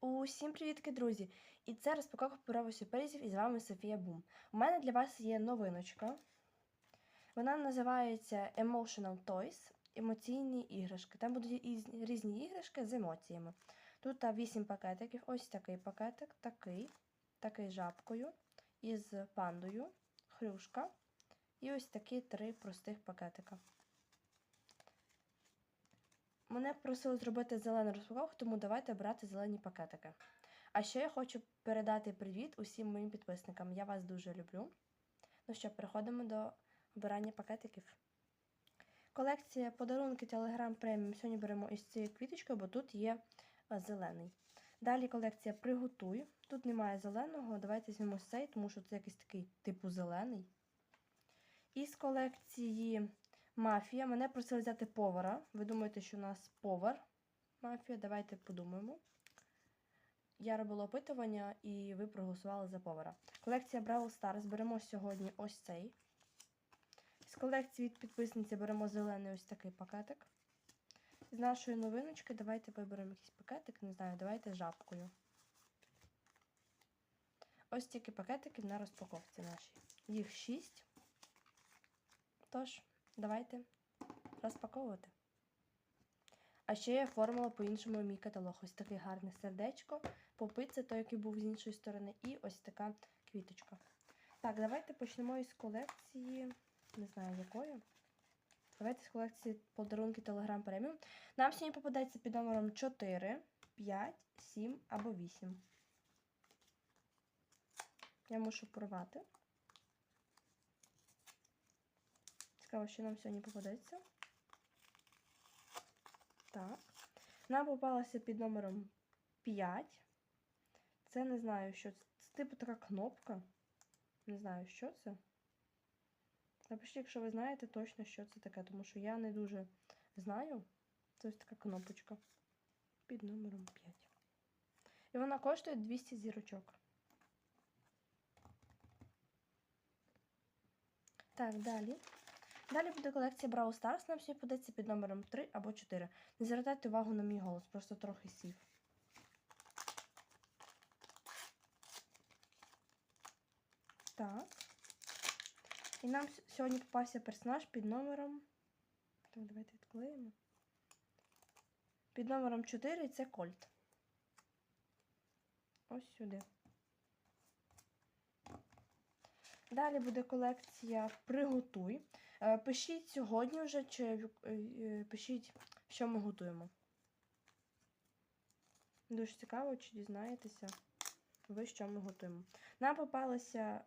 Усім привітки, друзі! І це розпаковка паперових сюрпризів і з вами Софія Бум. У мене для вас є новиночка. Вона називається Emotional Toys емоційні іграшки. Там будуть різні іграшки з емоціями. Тут 8 пакетиків. Ось такий пакетик, такий, такий жабкою, із пандою, хрюшка. І ось такі три простих пакетика. Мене просили зробити зелену розпаковку, тому давайте брати зелені пакетики. А ще я хочу передати привіт усім моїм підписникам. Я вас дуже люблю. Ну що, переходимо до обирання пакетиків. Колекція подарунки Telegram Premium. Сьогодні беремо із цією квіточкою, бо тут є е, зелений. Далі колекція Приготуй. Тут немає зеленого. Давайте візьмемо цей, тому що це якийсь такий типу зелений. Із колекції Мафія. Мене просили взяти повара. Ви думаєте, що у нас повар мафія? Давайте подумаємо. Я робила опитування і ви проголосували за повара. Колекція Brawl Stars. Беремо сьогодні ось цей. З колекції від підписниці беремо зелений ось такий пакетик. З нашої новиночки давайте виберемо якийсь пакетик, не знаю, давайте жабкою. Ось тільки пакетики на розпаковці нашій. Їх 6. Тож, давайте розпаковувати. А ще я оформила по-іншому мій каталог. Ось таке гарне сердечко, попит це той, який був з іншої сторони, і ось така квіточка. Так, давайте почнемо із колекції. Не знаю якої. Давайте з колекції подарунки Telegram Premium. Нам сьогодні попадається під номером 4, 5, 7 або 8. Я мушу порвати. Цікаво, що нам сьогодні попадеться. Так. Нам попалася під номером 5. Це не знаю, що це. Це типу така кнопка. Не знаю, що це. Напишіть, якщо ви знаєте точно, що це таке, тому що я не дуже знаю. Це ось така кнопочка під номером 5. І вона коштує 200 зірочок. Так, далі. Далі буде колекція Brawl Stars. Нам сьогодні подається під номером 3 або 4. Не звертайте увагу на мій голос, просто трохи сів. Так. І нам сьогодні попався персонаж під номером. Так, давайте відклеїмо. Під номером 4 і це Кольт. Ось сюди. Далі буде колекція Приготуй. Е, Пишіть сьогодні вже, чи е, е, пишіть, що ми готуємо. Дуже цікаво, чи дізнаєтеся ви, що ми готуємо. Нам попалися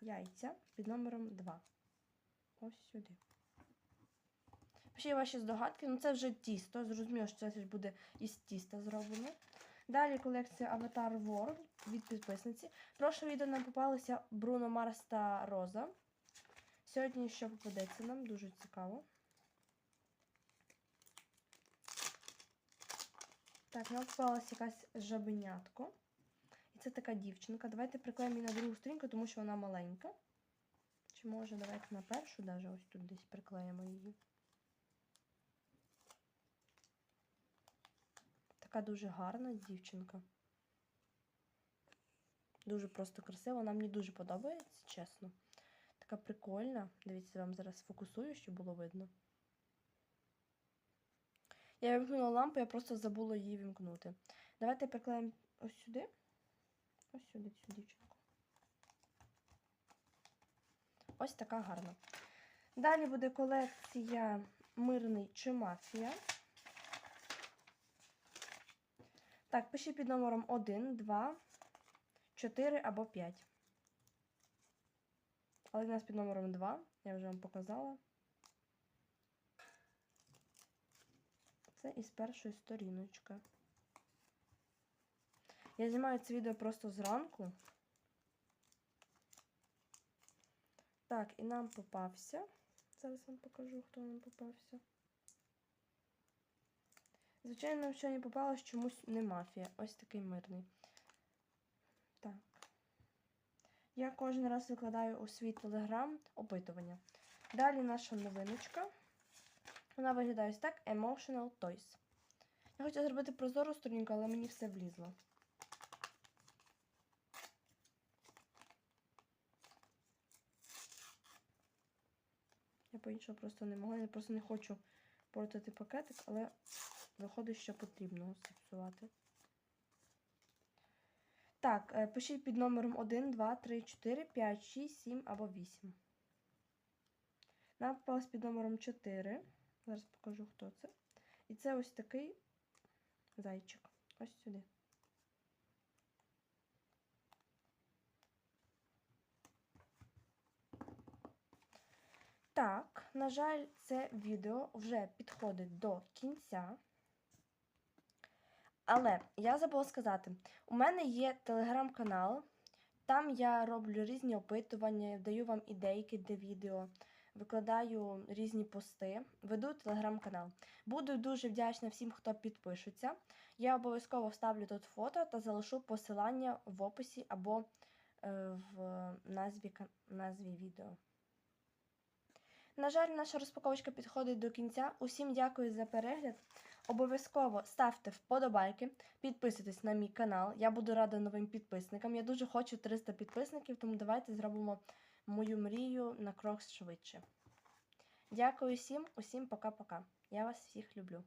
яйця під номером 2. Ось сюди. Пишіть ваші здогадки. Ну, це вже тісто. Зрозуміло, що це буде із тіста зроблено. Далі колекція Avatar World від підписниці. В відео нам попалися Бруно Марс та Роза. Сьогодні що попадеться нам, дуже цікаво. Так, нам попалася якась жабенятко. І це така дівчинка. Давайте приклеїмо її на другу сторінку, тому що вона маленька. Чи може давайте на першу, даже ось тут десь приклеїмо її. Така дуже гарна дівчинка. Дуже просто красива. Вона мені дуже подобається, чесно. Така прикольна. Дивіться, вам зараз сфокусую, щоб було видно. Я вимкнула лампу, я просто забула її вімкнути. Давайте приклеїмо ось сюди. Ось сюди цю дівчинку. Ось така гарна. Далі буде колекція Мирний чи мафія. Так, пишіть під номером 1, 2, 4 або 5. Але в нас під номером 2, я вже вам показала. Це із першої сторіночки. Я знімаю це відео просто зранку. Так, і нам попався. Зараз вам покажу, хто нам попався. Звичайно, нам сьогодні попалось чомусь не мафія. Ось такий мирний. Так. Я кожен раз викладаю у свій телеграм опитування. Далі наша новиночка. Вона виглядає ось так: Emotional Toys. Я хотіла зробити прозору сторінку, але мені все влізло. Я по-іншому просто не могла, я просто не хочу портити пакетик, але виходить, що потрібно зіпсувати. Так, е, пишіть під номером 1, 2, 3, 4, 5, 6, 7 або 8. Нам попалось під номером 4. Зараз покажу, хто це. І це ось такий зайчик. Ось сюди. Так, на жаль, це відео вже підходить до кінця. Але я забула сказати, у мене є телеграм-канал, там я роблю різні опитування, даю вам ідейки для відео, викладаю різні пости, веду телеграм-канал. Буду дуже вдячна всім, хто підпишеться. Я обов'язково вставлю тут фото та залишу посилання в описі або е, в назві, назві відео. На жаль, наша розпаковочка підходить до кінця. Усім дякую за перегляд. Обов'язково ставте вподобайки, підписуйтесь на мій канал. Я буду рада новим підписникам. Я дуже хочу 300 підписників, тому давайте зробимо мою мрію на крок швидше. Дякую всім, усім пока-пока. Я вас всіх люблю.